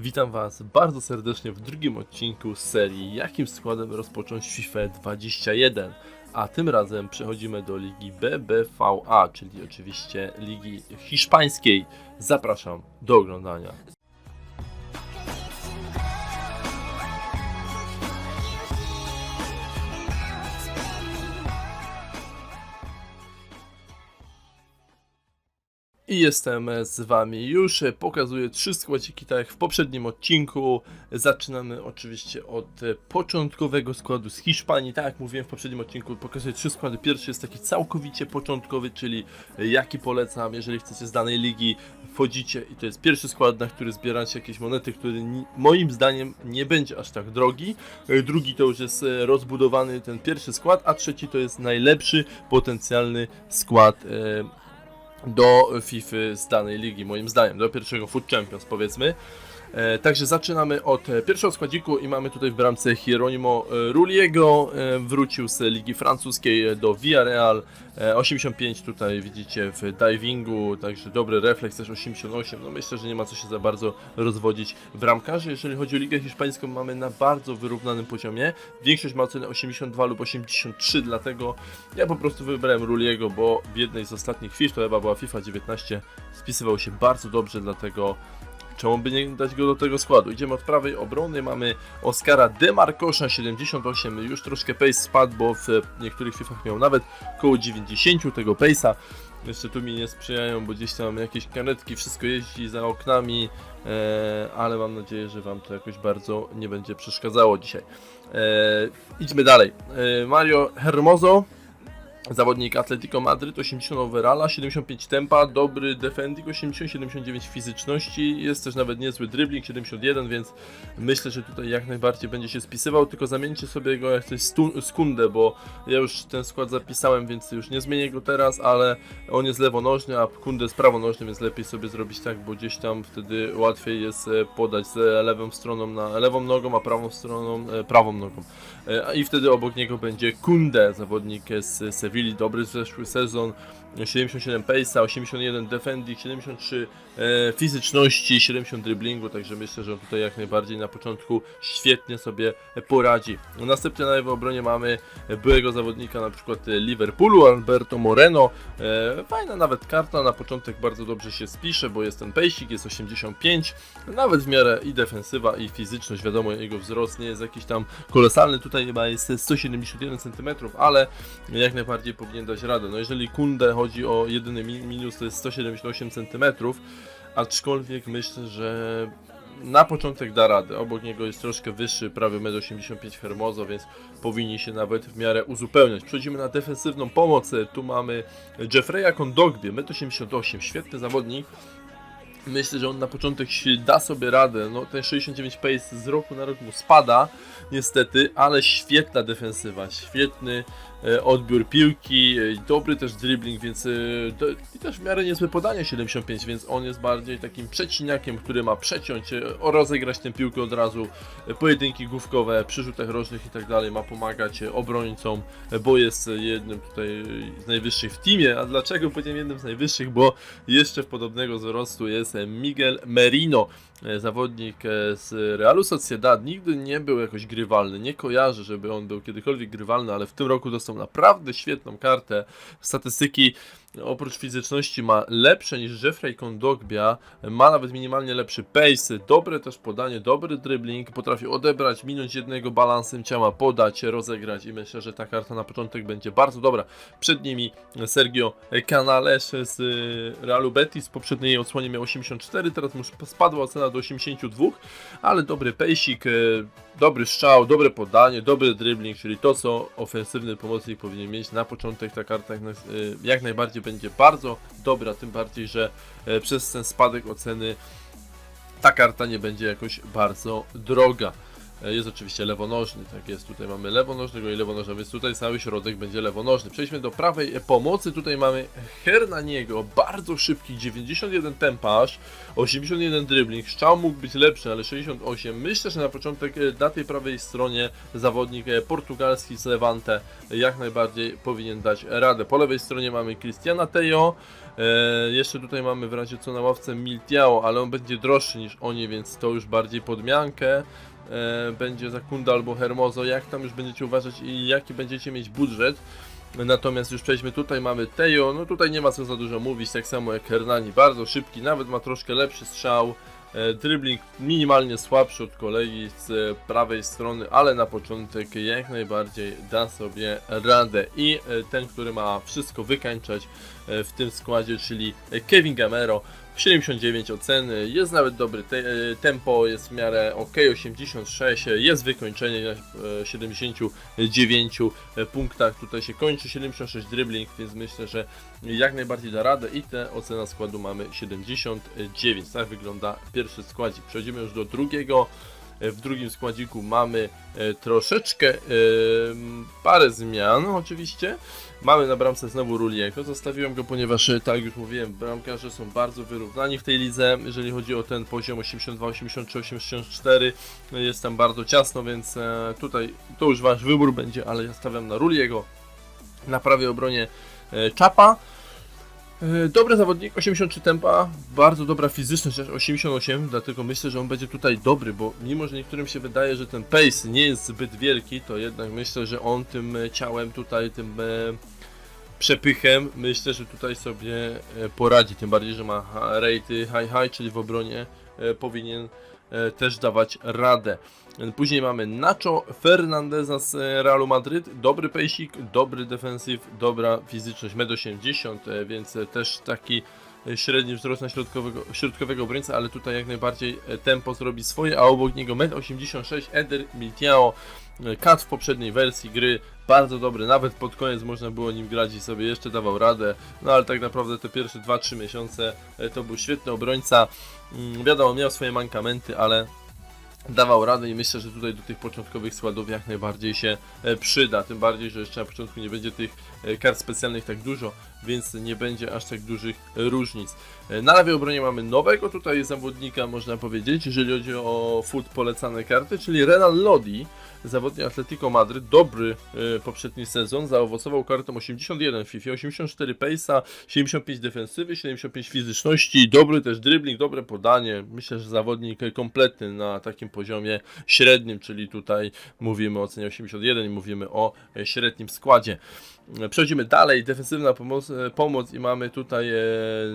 Witam Was bardzo serdecznie w drugim odcinku z serii Jakim składem rozpocząć FIFA 21? A tym razem przechodzimy do ligi BBVA, czyli oczywiście ligi hiszpańskiej. Zapraszam do oglądania. I jestem z Wami już. Pokazuję trzy składziki, tak jak w poprzednim odcinku. Zaczynamy oczywiście od początkowego składu z Hiszpanii. Tak jak mówiłem w poprzednim odcinku, pokazuję trzy składy. Pierwszy jest taki całkowicie początkowy, czyli jaki polecam, jeżeli chcecie z danej ligi wchodzicie i to jest pierwszy skład, na który zbieracie jakieś monety, który moim zdaniem nie będzie aż tak drogi. Drugi to już jest rozbudowany ten pierwszy skład, a trzeci to jest najlepszy potencjalny skład e, do FIFA z danej ligi, moim zdaniem, do pierwszego Food Champions powiedzmy. E, także zaczynamy od e, pierwszego składziku i mamy tutaj w bramce Hieronimo e, Rulliego, e, wrócił z ligi francuskiej do Villarreal, e, 85 tutaj widzicie w divingu, także dobry refleks też 88, no myślę, że nie ma co się za bardzo rozwodzić. Bramkarzy, jeżeli chodzi o ligę hiszpańską mamy na bardzo wyrównanym poziomie, większość ma ocenę 82 lub 83, dlatego ja po prostu wybrałem Rulliego, bo w jednej z ostatnich FIFA, to chyba była FIFA 19, spisywał się bardzo dobrze, dlatego czemu by nie dać go do tego składu. Idziemy od prawej obrony, mamy Oskara Demarkosza 78, już troszkę pace spadł, bo w niektórych FIFach miał nawet około 90 tego pace'a. Jeszcze tu mi nie sprzyjają, bo gdzieś tam jakieś karetki, wszystko jeździ za oknami, e, ale mam nadzieję, że Wam to jakoś bardzo nie będzie przeszkadzało dzisiaj. E, idźmy dalej. E, Mario Hermoso, Zawodnik Atletico Madryt, 80 overalla, 75 tempa, dobry defending, 80, 79 fizyczności, jest też nawet niezły dribbling, 71, więc myślę, że tutaj jak najbardziej będzie się spisywał, tylko zamieńcie sobie go jak coś stu- skundę, bo ja już ten skład zapisałem, więc już nie zmienię go teraz, ale on jest lewonożny, a kundę jest prawonożny, więc lepiej sobie zrobić tak, bo gdzieś tam wtedy łatwiej jest e, podać z lewą stroną na lewą nogą, a prawą stroną e, prawą nogą. E, I wtedy obok niego będzie Kunde, zawodnik z Sewilli, dobry zeszły sezon, 77 pace'a, 81 defending, 73 e, fizyczności, 70 driblingu, także myślę, że on tutaj jak najbardziej na początku świetnie sobie poradzi. Następnie na lewej obronie mamy byłego zawodnika na przykład Liverpoolu, Alberto Moreno, e, fajna nawet karta, na początek bardzo dobrze się spisze, bo jest ten pejsik, jest 85, nawet w miarę i defensywa i fizyczność, wiadomo jego wzrost nie jest jakiś tam kolosalny, tutaj chyba jest 171 cm, ale jak najbardziej powinien dać radę. No jeżeli Kunde chodzi o jedyny mi- minus to jest 178 cm, aczkolwiek myślę, że na początek da radę. Obok niego jest troszkę wyższy, prawie 1,85 m Hermoso, więc powinni się nawet w miarę uzupełniać. Przechodzimy na defensywną pomoc. Tu mamy Jeffreya Kondogbie, 1,88 m, świetny zawodnik. Myślę, że on na początek da sobie radę. No, ten 69 pace z roku na rok mu spada, niestety, ale świetna defensywa, świetny odbiór piłki, e, dobry też dribbling, więc e, i też w miarę niezłe podanie 75, więc on jest bardziej takim przeciniakiem, który ma przeciąć, e, rozegrać tę piłkę od razu, e, pojedynki główkowe, przy rzutach rożnych i tak dalej, ma pomagać e, obrońcom, e, bo jest e, jednym tutaj e, z najwyższych w teamie, a dlaczego powiedziałem jednym z najwyższych, bo jeszcze w podobnego wzrostu jest e, Miguel Merino, e, zawodnik e, z Realu Sociedad, nigdy nie był jakoś grywalny, nie kojarzę, żeby on był kiedykolwiek grywalny, ale w tym roku dostał naprawdę świetną kartę. Statystyki oprócz fizyczności ma lepsze niż Jeffrey Kondogbia, ma nawet minimalnie lepszy pace, dobre też podanie, dobry dribbling, potrafi odebrać, minąć jednego balansem ciała, podać, rozegrać i myślę, że ta karta na początek będzie bardzo dobra. Przed nimi Sergio Canales z y, Realu Betis, w poprzedniej odsłonie miał 84, teraz mu spadła ocena do 82, ale dobry pejsik, y, dobry strzał, dobre podanie, dobry dribbling, czyli to co ofensywny pomocnik powinien mieć na początek ta karta jak, y, jak najbardziej będzie bardzo dobra, tym bardziej, że y, przez ten spadek oceny ta karta nie będzie jakoś bardzo droga. E, Jest oczywiście lewonożny, tak jest, tutaj mamy lewonożnego i lewonoża, więc tutaj cały środek będzie lewonożny. Przejdźmy do prawej pomocy, tutaj mamy Hernaniego, bardzo szybki, 91 tempaż, 81 dribbling, strzał mógł być lepszy, ale 68. Myślę, że na początek e, na tej prawej stronie zawodnik e, portugalski z Levante jak najbardziej powinien dać radę. Po lewej stronie mamy Cristiana Tejo, jeszcze tutaj mamy w razie co na ławce Miltiao, ale on będzie droższy niż oni, więc to już bardziej podmiankę. E, będzie Zakunda albo Hermoso, jak tam już będziecie uważać i jaki będziecie mieć budżet. Natomiast już przejdźmy tutaj, mamy Tejo, no tutaj nie ma co za dużo mówić, tak samo jak Hernani, bardzo szybki, nawet ma troszkę lepszy strzał. E, Dribbling minimalnie słabszy od kolegi z e, prawej strony, ale na początek jak najbardziej da sobie radę. I ten, który ma wszystko wykańczać w tym składzie, czyli Kevin Gamero, 79 oceny, jest nawet dobry te, e, tempo, jest w miarę ok, 86, e, jest wykończenie na e, 79 e, punktach, tutaj się kończy 76 dribbling, więc myślę, że jak najbardziej da radę i te ocena składu mamy 79, tak wygląda pierwszy składzik. Przechodzimy już do drugiego. E, W drugim składziku mamy e, troszeczkę e, parę zmian oczywiście. Mamy na bramce znowu Ruliego. Zostawiłem go, ponieważ tak już mówiłem, bramkarze są bardzo wyrównani w tej lidze, jeżeli chodzi o ten poziom 82, 83, 84. e, Jest tam bardzo ciasno, więc tutaj to już wasz wybór będzie, ale ja stawiam na Ruliego. Na prawej obronie Czapa. E, Dobry zawodnik, 83 tempa, bardzo dobra fizyczność, aż 88, dlatego myślę, że on będzie tutaj dobry, bo mimo, że niektórym się wydaje, że ten pace nie jest zbyt wielki, to jednak myślę, że on tym e, ciałem tutaj, tym e, przepychem, myślę, że tutaj sobie poradzi, tym bardziej, że ma rejty high high, czyli w obronie powinien też dawać radę. E, Później mamy Nacho Fernandeza z e, Realu Madryt. Dobry pejsik, dobry defensyw, dobra fizyczność, 1,80 m, e, więc e, też taki e, średni wzrost na środkowego, środkowego obrońca, ale tutaj jak najbardziej e, tempo zrobi swoje, a obok niego 1,86 m Eder Miltiao. e, Kat w poprzedniej wersji gry, bardzo dobry, nawet pod koniec można było nim grać i sobie jeszcze dawał radę, no ale tak naprawdę te pierwsze 2-3 miesiące e, to był świetny obrońca, Mm, wiadomo miał swoje mankamenty, ale dawał radę i myślę, że tutaj do tych początkowych składów jak najbardziej się e, przyda, tym bardziej, że jeszcze na początku nie będzie tych kart specjalnych tak dużo, więc nie będzie aż tak dużych e, różnic. E, Na lewej obronie mamy nowego tutaj zawodnika, można powiedzieć, jeżeli chodzi o foot polecane karty, czyli Renan Lodi, zawodnik Atletico Madryt, dobry e, poprzedni sezon, zaowocował kartą 81 w FIFA, 84 pace'a, 75 defensywy, 75 fizyczności, dobry też dribbling, dobre podanie, myślę, że zawodnik e, kompletny na takim poziomie średnim, czyli tutaj mówimy o cenie 81 i mówimy o e, średnim składzie. Przechodzimy dalej, defensywna pomoc, e, pomoc i mamy tutaj e,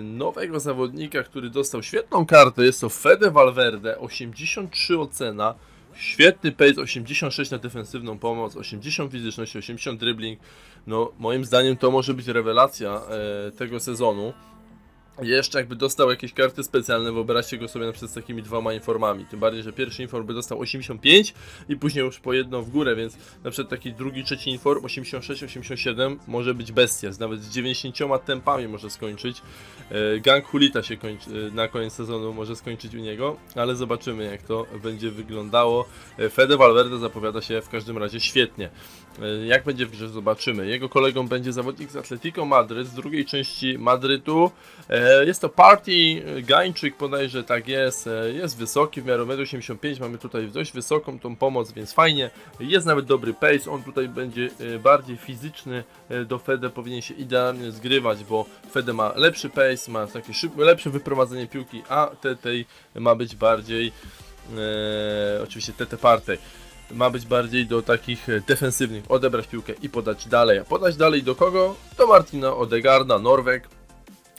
nowego zawodnika, który dostał świetną kartę, jest to Fede Valverde, 83 ocena, świetny pace, 86 na defensywną pomoc, 80 fizyczności, 80 dribbling, no moim zdaniem to może być rewelacja e, tego sezonu. Jeszcze jakby dostał jakieś karty specjalne, wyobraźcie go sobie na przykład z takimi dwoma informami. Tym bardziej, że pierwszy inform by dostał 85 i później już po jedno w górę, więc na przykład taki drugi, trzeci inform 86, 87 może być bestia. Nawet z 90 tempami może skończyć. E, Gang Hulita się kończy, e, na koniec sezonu może skończyć u niego, ale zobaczymy jak to będzie wyglądało. E, Fede Valverde zapowiada się w każdym razie świetnie. E, Jak będzie w grze zobaczymy. Jego kolegą będzie zawodnik z Atletico Madryt z drugiej części Madrytu. E, Jest to Party Gańczyk, bodajże tak jest. E, Jest wysoki, w miarę 1,85 m. Mamy tutaj dość wysoką tą pomoc, więc fajnie. Jest nawet dobry pace. On tutaj będzie bardziej fizyczny. Do Fede powinien się idealnie zgrywać, bo Fede ma lepszy pace, ma takie szybkie, lepsze wyprowadzenie piłki, a tej ma być bardziej. E, oczywiście TT Partey ma być bardziej do takich e, defensywnych, odebrać piłkę i podać dalej. A podać dalej do kogo? Do Martina Odegarda, Norweg,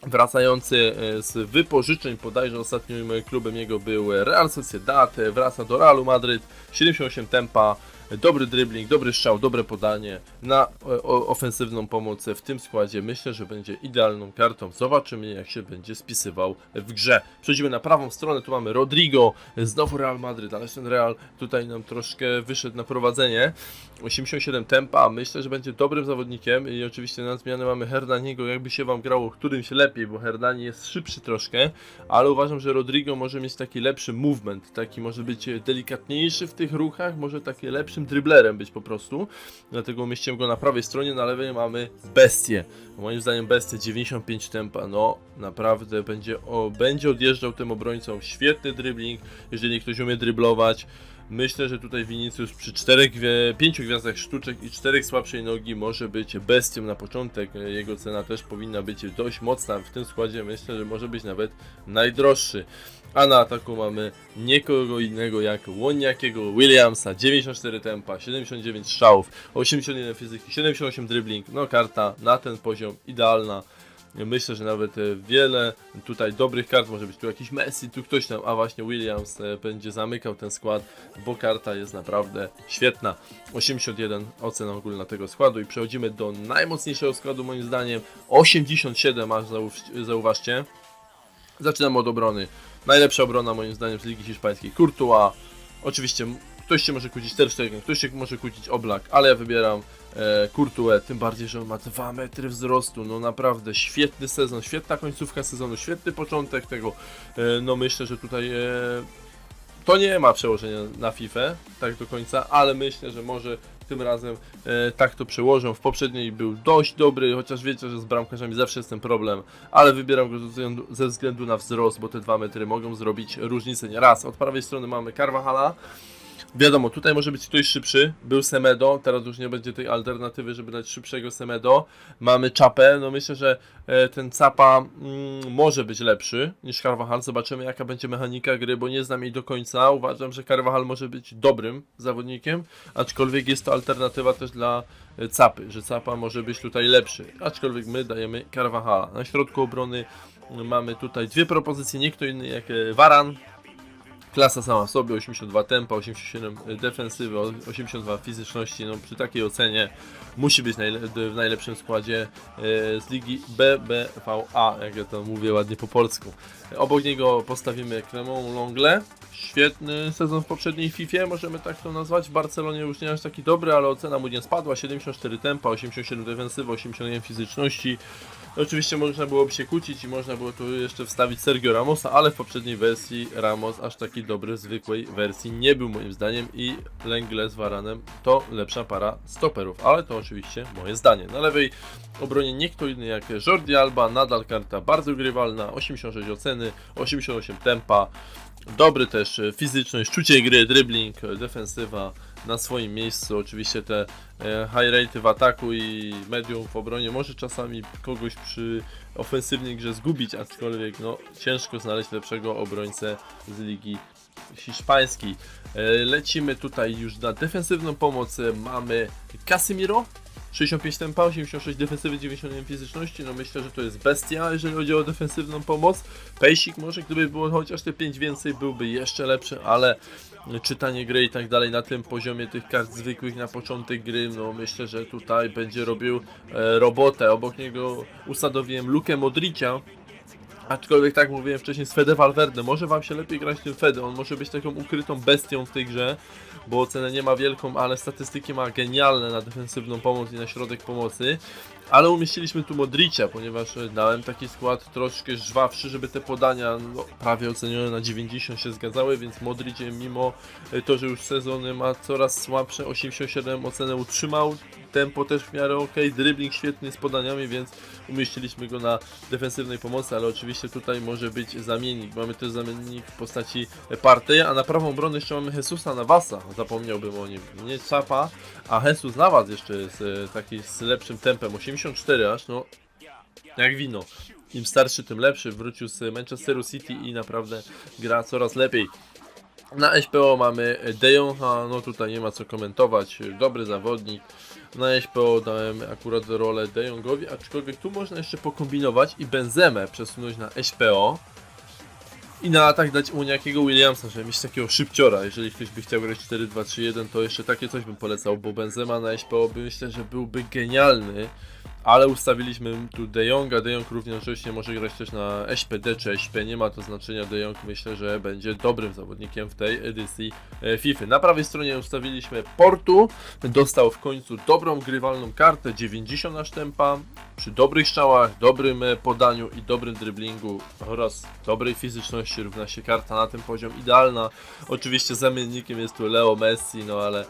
wracający e, z wypożyczeń, bodajże ostatnim e, klubem jego był Real Sociedad, wraca do Realu Madryt, 78 tempa, dobry dribbling, dobry strzał, dobre podanie na e, ofensywną pomoc w tym składzie. Myślę, że będzie idealną kartą. Zobaczymy jak się będzie spisywał w grze. Przechodzimy na prawą stronę, tu mamy Rodrigo, znowu Real Madryt, ale ten Real tutaj nam troszkę wyszedł na prowadzenie. 87 tempa, myślę, że będzie dobrym zawodnikiem i oczywiście na zmianę mamy Hernaniego, jakby się Wam grało którymś lepiej, bo Hernani jest szybszy troszkę, ale uważam, że Rodrigo może mieć taki lepszy movement, taki może być delikatniejszy w tych ruchach, może taki lepszy najlepszym driblerem być po prostu. Dlatego umieściłem go na prawej stronie, na lewej mamy bestię. Moim zdaniem bestia 95 tempa, no naprawdę będzie, o, będzie odjeżdżał tym obrońcom. Świetny dribbling, jeżeli ktoś umie driblować. Myślę, że tutaj Vinicius przy czterech, gwie- pięciu gwiazdach sztuczek i czterech słabszej nogi może być bestią na początek. Jego cena też powinna być dość mocna. W tym składzie myślę, że może być nawet najdroższy. A na ataku mamy nikogo innego jak Łoniakiego Williamsa, 94 tempa, 79 strzałów, 81 fizyki, 78 dribbling. No karta na ten poziom idealna. Myślę, że nawet e, wiele tutaj dobrych kart może być. Tu jakiś Messi, tu ktoś tam, a właśnie Williams e, będzie zamykał ten skład, bo karta jest naprawdę świetna. 81 ocena ogólna tego składu i przechodzimy do najmocniejszego składu moim zdaniem. 87 aż zauw- zauważcie. Zaczynamy od obrony. Najlepsza obrona moim zdaniem z Ligi Hiszpańskiej. Courtois. Oczywiście ktoś się może kłócić Ter Stegen, ktoś się może kłócić Oblak, ale ja wybieram e, tym bardziej, że on ma 2 metry wzrostu. No naprawdę świetny sezon, świetna końcówka sezonu, świetny początek tego. E, no myślę, że tutaj e, to nie ma przełożenia na FIFA tak do końca, ale myślę, że może tym razem e, tak to przełożą. W poprzedniej był dość dobry, chociaż wiecie, że z bramkarzami zawsze jest ten problem, ale wybieram go ze względu, na wzrost, bo te dwa metry mogą zrobić różnicę nieraz. Od prawej strony mamy Carvajala. Wiadomo, tutaj może być ktoś szybszy. Był Semedo, teraz już nie będzie tej alternatywy, żeby dać szybszego Semedo. Mamy Czapę, no myślę, że e, ten Capa mm, może być lepszy niż Carvajal. Zobaczymy jaka będzie mechanika gry, bo nie znam jej do końca. Uważam, że Carvajal może być dobrym zawodnikiem, aczkolwiek jest to alternatywa też dla e, Capy, że Capa może być tutaj lepszy. Aczkolwiek my dajemy Carvajala. Na środku obrony mamy tutaj dwie propozycje, nie kto inny jak e, Varan, Klasa sama w sobie, 82 tempa, 87 defensywy, 82 fizyczności, no przy takiej ocenie musi być w najlepszym składzie e, z ligi BBVA, jak ja to mówię ładnie po polsku. Obok niego postawimy Clement Longle, świetny sezon w poprzedniej FIFA, możemy tak to nazwać, w Barcelonie już nie aż taki dobry, ale ocena mu nie spadła, 74 tempa, 87 defensywy, 81 fizyczności, Oczywiście można byłoby się kłócić i można było tu jeszcze wstawić Sergio Ramosa, ale w poprzedniej wersji Ramos aż taki dobry zwykłej wersji nie był moim zdaniem i Lengle z Varanem to lepsza para stoperów, ale to oczywiście moje zdanie. Na lewej obronie nie kto inny jak Jordi Alba, nadal karta bardzo grywalna, 86 oceny, 88 tempa, dobry też e, fizyczność, czucie gry, dribbling, e, defensywa na swoim miejscu. Oczywiście te e, high rate w ataku i medium w obronie może czasami kogoś przy ofensywnej grze zgubić, aczkolwiek no, ciężko znaleźć lepszego obrońcę z ligi hiszpańskiej. Lecimy tutaj już na defensywną pomoc. Mamy Casemiro. 65 tempa, 86 defensywy, 91 fizyczności, no myślę, że to jest bestia, jeżeli chodzi o defensywną pomoc. Pejsik może, gdyby było chociaż te 5 więcej, byłby jeszcze lepszy, ale czytanie gry i tak dalej na tym poziomie tych kart zwykłych na początek gry, no myślę, że tutaj będzie robił e, robotę. Obok niego usadowiłem Lukę Modricia, Aczkolwiek tak mówiłem wcześniej z Fede Valverde, może wam się lepiej grać tym Fede, on może być taką ukrytą bestią w tej grze, bo ocenę nie ma wielką, ale statystyki ma genialne na defensywną pomoc i na środek pomocy. Ale umieściliśmy tu Modricia, ponieważ dałem taki skład troszkę żwawszy, żeby te podania no, prawie ocenione na 90 się zgadzały, więc Modric mimo e, to, że już sezony ma coraz słabsze, 87 ocenę utrzymał, tempo też w miarę ok, dribbling świetny z podaniami, więc umieściliśmy go na defensywnej pomocy, ale oczywiście tutaj może być zamiennik. Mamy też zamiennik w postaci Partey, a na prawą obronę jeszcze mamy Jesusa Navasa, zapomniałbym o nim. Nie Czapa, a Jesus Navas jeszcze jest e, taki z lepszym tempem, 84 aż, no jak wino. Im starszy, tym lepszy. Wrócił z Manchesteru City i naprawdę gra coraz lepiej. Na SPO mamy De Jonga, no tutaj nie ma co komentować, dobry zawodnik. Na SPO dałem akurat rolę De Jongowi, aczkolwiek tu można jeszcze pokombinować i Benzemę przesunąć na SPO. I na atak dać u jakiego Williamsa, żeby mieć takiego szybciora. Jeżeli ktoś by chciał grać 4-2-3-1, to jeszcze takie coś bym polecał, bo Benzema na SPO by myślę, że byłby genialny. Ale ustawiliśmy tu De Jonga, De Jong równocześnie może grać też na SPD czy SP, nie ma to znaczenia, De Jong myślę, że będzie dobrym zawodnikiem w tej edycji e, FIFA. Na prawej stronie ustawiliśmy Portu, dostał w końcu dobrą grywalną kartę, 90 na tempa, przy dobrych strzałach, dobrym e, podaniu i dobrym driblingu oraz dobrej fizyczności równa się karta na ten poziom idealna. Oczywiście zamiennikiem jest tu Leo Messi, no ale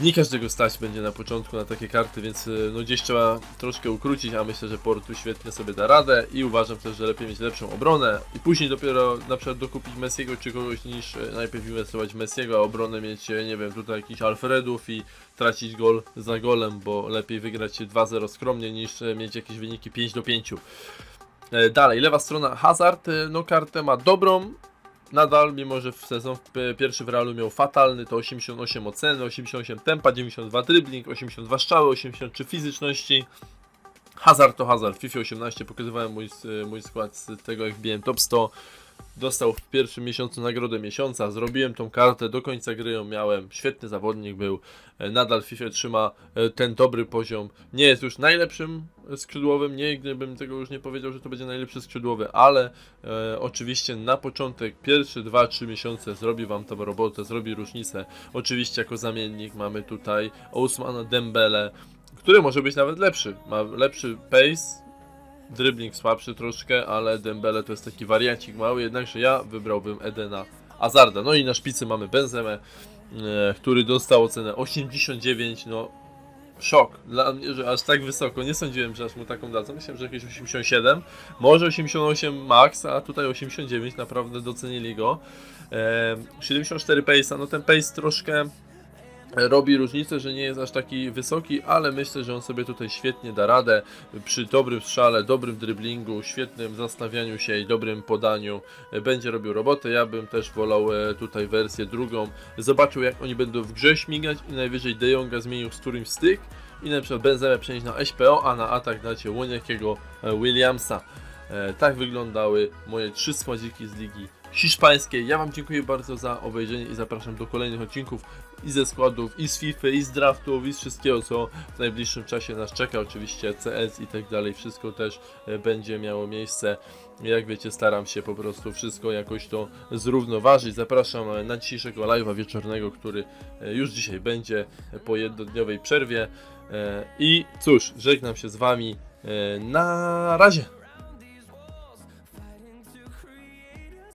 nie każdego stać będzie na początku na takie karty, więc y, no gdzieś trzeba troszkę ukrócić, a myślę, że Portu świetnie sobie da radę i uważam też, że lepiej mieć lepszą obronę i później dopiero na przykład dokupić Messiego czy kogoś niż y, najpierw inwestować w Messiego, a obronę mieć, y, nie wiem, tutaj jakichś Alfredów i tracić gol za golem, bo lepiej wygrać 2-0 skromnie niż mieć jakieś wyniki 5 do 5. E, Dalej, lewa strona Hazard, no kartę ma dobrą, nadal, mimo że w sezon pierwszy w Realu miał fatalny, to 88 oceny, 88 tempa, 92 dribbling, 82 strzały, 83 fizyczności. Hazard to Hazard, w FIFA 18 pokazywałem mój, mój skład z tego jak biłem top 100. Dostał w pierwszym miesiącu nagrodę miesiąca, zrobiłem tą kartę, do końca gry ją miałem, świetny zawodnik był, E, nadal FIFA trzyma e, ten dobry poziom, nie jest już najlepszym skrzydłowym, nigdy bym tego już nie powiedział, że to będzie najlepszy skrzydłowy, ale e, oczywiście na początek, pierwsze 2-3 miesiące zrobi Wam tą robotę, zrobi różnicę, oczywiście jako zamiennik mamy tutaj Ousmana Dembele, który może być nawet lepszy, ma lepszy pace, dribbling słabszy troszkę, ale Dembele to jest taki wariacik mały, jednakże ja wybrałbym Edena Azarda. No i na szpicy mamy Benzemę, e, który dostał ocenę 89, no szok dla mnie, że aż tak wysoko, nie sądziłem, że aż mu taką dadzą, myślałem, że jakieś 87, może 88 max, a tutaj 89, naprawdę docenili go. E, 74 pace'a, no ten pace troszkę robi różnicę, że nie jest aż taki wysoki, ale myślę, że on sobie tutaj świetnie da radę przy dobrym strzale, dobrym driblingu, świetnym zastawianiu się i dobrym podaniu będzie robił robotę. Ja bym też wolał e, tutaj wersję drugą. Zobaczył jak oni będą w grze śmigać i najwyżej De Jonga zmienił z którymś styk i na przykład Benzemę przenieść na SPO, a na atak dacie Łoniakiego e, Williamsa. E, tak wyglądały moje trzy składziki z ligi hiszpańskiej. Ja Wam dziękuję bardzo za obejrzenie i zapraszam do kolejnych odcinków i ze składów, i z FIFA, i z draftów, i z wszystkiego, co w najbliższym czasie nas czeka. Oczywiście CS i tak dalej, wszystko też e, będzie miało miejsce. Jak wiecie, staram się po prostu wszystko jakoś to zrównoważyć. Zapraszam e, na dzisiejszego live'a wieczornego, który już dzisiaj będzie po jednodniowej przerwie. I cóż, żegnam się z Wami. Na razie.